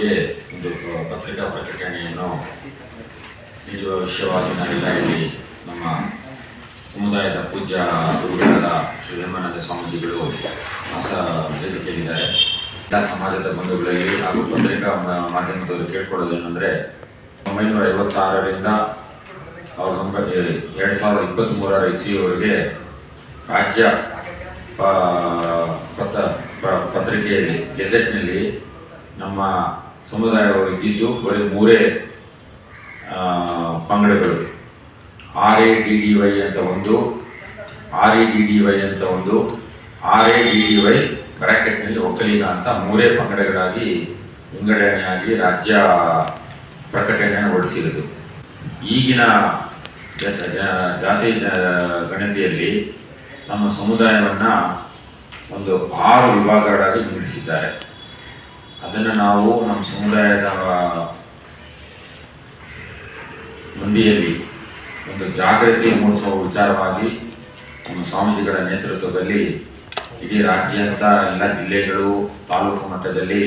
ಬಗ್ಗೆ ಒಂದು ಪತ್ರಿಕಾ ಪ್ರಕಟಣೆಯನ್ನು ನೀಡುವ ವಿಷಯವಾಗಿ ನಾವೆಲ್ಲ ಇಲ್ಲಿ ನಮ್ಮ ಸಮುದಾಯದ ಪೂಜ್ಯ ಗುರುಗಳಾದ ಶ್ರೀ ಹೇಮಾನಂದ ಸ್ವಾಮೀಜಿಗಳು ಹೊಸ ವೇದಿಕೆಯಲ್ಲಿದ್ದಾರೆ ಎಲ್ಲ ಸಮಾಜದ ಬಂಧುಗಳಲ್ಲಿ ಹಾಗೂ ಪತ್ರಿಕಾ ಮಾಧ್ಯಮದಲ್ಲಿ ಕೇಳ್ಕೊಳ್ಳೋದೇನೆಂದರೆ ಒಂಬೈನೂರ ಐವತ್ತಾರರಿಂದ ಸಾವಿರದ ಒಂಬೈ, ಎರಡು ಸಾವಿರದ ಇಪ್ಪತ್ತ್ಮೂರರ ಇಸಿಯವರೆಗೆ ರಾಜ್ಯ ಪತ್ರ ಪತ್ರಿಕೆಯಲ್ಲಿ, ಗೆಜೆಟ್ನಲ್ಲಿ ನಮ್ಮ ಸಮುದಾಯವು ಇದ್ದಿದ್ದು ಬರೀ ಮೂರೇ ಪಂಗಡಗಳು. R A D D Y ಅಂತ ಒಂದು R A D D Y ಅಂತ ಒಂದು R A D D Y ಬ್ರಾಕೆಟ್ನಲ್ಲಿ Vokkaliga ಅಂತ ಮೂರೇ ಪಂಗಡಗಳಾಗಿ, ವಿಂಗಡಣೆಯಾಗಿ ರಾಜ್ಯ ಪ್ರಕಟಣೆಯನ್ನು ಹೊರಡಿಸಿರೋದು ಈಗಿನ ಜಾತಿ ಗಣತಿಯಲ್ಲಿ ನಮ್ಮ ಸಮುದಾಯವನ್ನು ಒಂದು ಆರು ವಿಭಾಗಗಳಾಗಿ ವಿಂಗಡಿಸಿದ್ದಾರೆ. ಅದನ್ನು ನಾವು ನಮ್ಮ ಸಮುದಾಯದ ಮಂದಿಯಲ್ಲಿ ಒಂದು ಜಾಗೃತಿ ಮೂಡಿಸುವ ವಿಚಾರವಾಗಿ ನಮ್ಮ ಸ್ವಾಮೀಜಿಗಳ ನೇತೃತ್ವದಲ್ಲಿ ಇಡೀ ರಾಜ್ಯಾದ್ಯಂತ ಎಲ್ಲ ಜಿಲ್ಲೆಗಳು, ತಾಲೂಕು ಮಟ್ಟದಲ್ಲಿ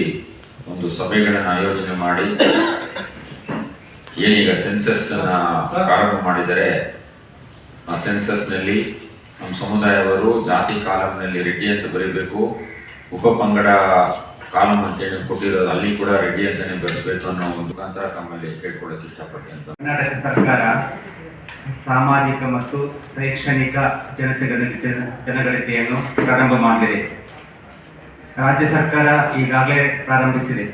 ಒಂದು ಸಭೆಗಳನ್ನು ಆಯೋಜನೆ ಮಾಡಿ, ಏನೀಗ ಸೆನ್ಸಸ್ ಪ್ರಾರಂಭ ಮಾಡಿದರೆ, ಆ ಸೆನ್ಸಸ್ನಲ್ಲಿ ನಮ್ಮ ಸಮುದಾಯವರು ಜಾತಿ, ಕಾಲಂನಲ್ಲಿ ರೆಡ್ಡಿ ಅಂತ ಬರೀಬೇಕು, ಉಪ ಪಂಗಡ ಕಾಲಮ್ ಅಂತೇಳಿ ಕೊಟ್ಟಿರೋದು ಅಲ್ಲಿ ಕೂಡ ರೆಡ್ಡಿ ಅಂತಾನೆ ಬರೆಸ್ಬೇಕು ಅನ್ನೋ ಒಂದು ಮುಖಾಂತರ ತಮ್ಮಲ್ಲಿ ಕೇಳ್ಕೊಳ್ಳೋಕೆ ಇಷ್ಟಪಡ್ತೇನೆ ಕರ್ನಾಟಕ ಸರ್ಕಾರ ಸಾಮಾಜಿಕ ಮತ್ತು ಶೈಕ್ಷಣಿಕ ಜನತೆಗಳ ಜನ- ಜನಗಣತಿಯನ್ನು ಪ್ರಾರಂಭ ಮಾಡಲಿದೆ ರಾಜ್ಯ ಸರ್ಕಾರ ಈಗಾಗಲೇ ಪ್ರಾರಂಭಿಸಿದೆ.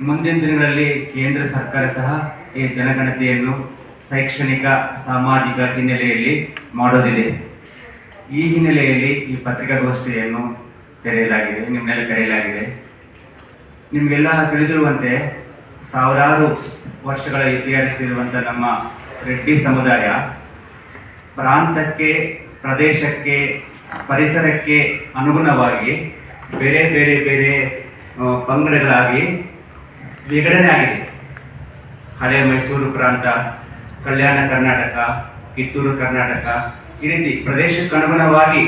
ಮುಂದಿನ ದಿನಗಳಲ್ಲಿ ಕೇಂದ್ರ ಸರ್ಕಾರ ಸಹ ಈ ಜನಗಣತಿಯನ್ನು ಶೈಕ್ಷಣಿಕ, ಸಾಮಾಜಿಕ ಹಿನ್ನೆಲೆಯಲ್ಲಿ ಮಾಡೋದಿದೆ. ಈ ಹಿನ್ನೆಲೆಯಲ್ಲಿ ಈ ಪತ್ರಿಕಾಗೋಷ್ಠಿಯನ್ನು ತೆರೆಯಲಾಗಿದೆ ನಿಮ್ಮನ್ನೆಲ್ಲ ಕರೆಯಲಾಗಿದೆ. ನಿಮಗೆಲ್ಲ ತಿಳಿದಿರುವಂತೆ ಸಾವಿರಾರು ವರ್ಷಗಳ ಇತಿಹಾಸ ಇರುವಂಥ ನಮ್ಮ ರೆಡ್ಡಿ ಸಮುದಾಯ ಪ್ರಾಂತಕ್ಕೆ, ಪ್ರದೇಶಕ್ಕೆ, ಪರಿಸರಕ್ಕೆ ಅನುಗುಣವಾಗಿ ಬೇರೆ ಬೇರೆ ಬೇರೆ ಪಂಗಡಗಳಾಗಿ ವಿಘಟನೆ ಆಗಿದೆ. ಹಳೆ ಮೈಸೂರು ಪ್ರಾಂತ, ಕಲ್ಯಾಣ ಕರ್ನಾಟಕ, ಕಿತ್ತೂರು ಕರ್ನಾಟಕ ಈ ರೀತಿ ಪ್ರದೇಶಕ್ಕೆ ಅನುಗುಣವಾಗಿ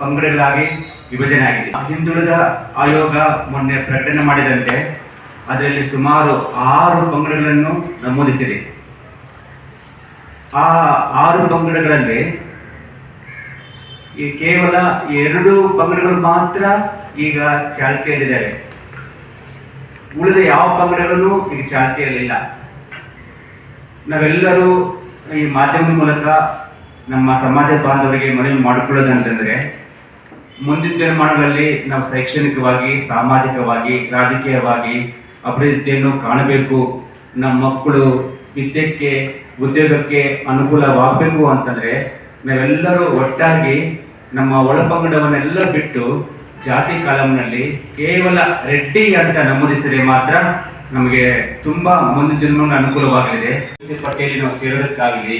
ಪಂಗಡಗಳಾಗಿ ವಿಭಜನೆ ಆಗಿದೆ. ಹಿಂದುಳಿದ ಆಯೋಗ ಮೊನ್ನೆ ಪ್ರಕಟಣೆ ಮಾಡಿದಂತೆ ಅದರಲ್ಲಿ ಸುಮಾರು ಆರು ಪಂಗಡಗಳನ್ನು ನಮೂದಿಸಿದೆ. ಆ ಆರು ಪಂಗಡಗಳಲ್ಲಿ ಈ ಕೇವಲ ಎರಡು ಪಂಗಡಗಳು ಮಾತ್ರ ಈಗ ಚಾಲ್ತಿಯಲ್ಲಿದ್ದಾವೆ. ಉಳಿದ ಯಾವ ಪಂಗಡಗಳು ಈಗ ಚಾಲ್ತಿಯಲ್ಲಿಲ್ಲ. ನಾವೆಲ್ಲರೂ ಈ ಮಾಧ್ಯಮದ ಮೂಲಕ ನಮ್ಮ ಸಮಾಜ ಬಾಂಧವರಿಗೆ ಮನವಿ ಮಾಡಿಕೊಳ್ಳೋದಂತಂದ್ರೆ ಮುಂದಿನ ದಿನಮಾನಗಳಲ್ಲಿ ನಾವು ಶೈಕ್ಷಣಿಕವಾಗಿ, ಸಾಮಾಜಿಕವಾಗಿ, ರಾಜಕೀಯವಾಗಿ ಅಭಿವೃದ್ಧಿಯನ್ನು ಕಾಣಬೇಕು. ನಮ್ಮ ಮಕ್ಕಳು ವಿದ್ಯಕ್ಕೆ ಉದ್ಯೋಗಕ್ಕೆ ಅನುಕೂಲವಾಗಬೇಕು ಅಂತಂದ್ರೆ ನಾವೆಲ್ಲರೂ ಒಟ್ಟಾಗಿ ನಮ್ಮ ಒಳಪಂಗಡವನ್ನೆಲ್ಲ ಬಿಟ್ಟು ಜಾತಿ ಕಾಲಂನಲ್ಲಿ ಕೇವಲ ರೆಡ್ಡಿ ಅಂತ ನಮೂದಿಸಿದರೆ ಮಾತ್ರ ನಮಗೆ ತುಂಬಾ ಮುಂದಿನ ದಿನ ಅನುಕೂಲವಾಗಲಿದೆ. ಪಟ್ಟಿಯಲ್ಲಿ ನಾವು ಸೇರೋದಕ್ಕಾಗಲಿ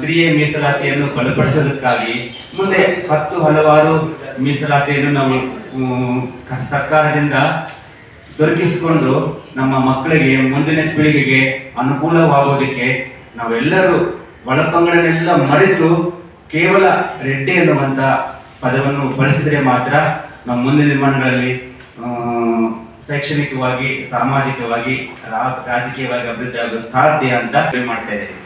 ತ್ರೀ ಮೀಸಲಾತಿಯನ್ನು ಬಲಪಡಿಸೋದಕ್ಕಾಗಿ ಮುಂದೆ ಹತ್ತು ಹಲವಾರು ಮೀಸಲಾತಿಯನ್ನು ನಾವು ಸರ್ಕಾರದಿಂದ ದೊರಕಿಸಿಕೊಂಡು ನಮ್ಮ ಮಕ್ಕಳಿಗೆ ಮುಂದಿನ ಪೀಳಿಗೆಗೆ ಅನುಕೂಲವಾಗೋದಕ್ಕೆ ನಾವೆಲ್ಲರೂ ಒಳಪಂಗಡನೆಲ್ಲ ಮರೆತು ಕೇವಲ ರೆಡ್ಡಿ ಎನ್ನುವಂತ ಪದವನ್ನು ಬಳಸಿದರೆ ಮಾತ್ರ ನಮ್ಮ ಮುಂದಿನ ನಿರ್ಮಾಣಗಳಲ್ಲಿ ಶೈಕ್ಷಣಿಕವಾಗಿ, ಸಾಮಾಜಿಕವಾಗಿ ರಾಜಕೀಯವಾಗಿ ಅಭಿವೃದ್ಧಿ ಆಗಲು ಸಾಧ್ಯ ಅಂತ ಮಾಡ್ತಾ ಇದ್ದೇನೆ.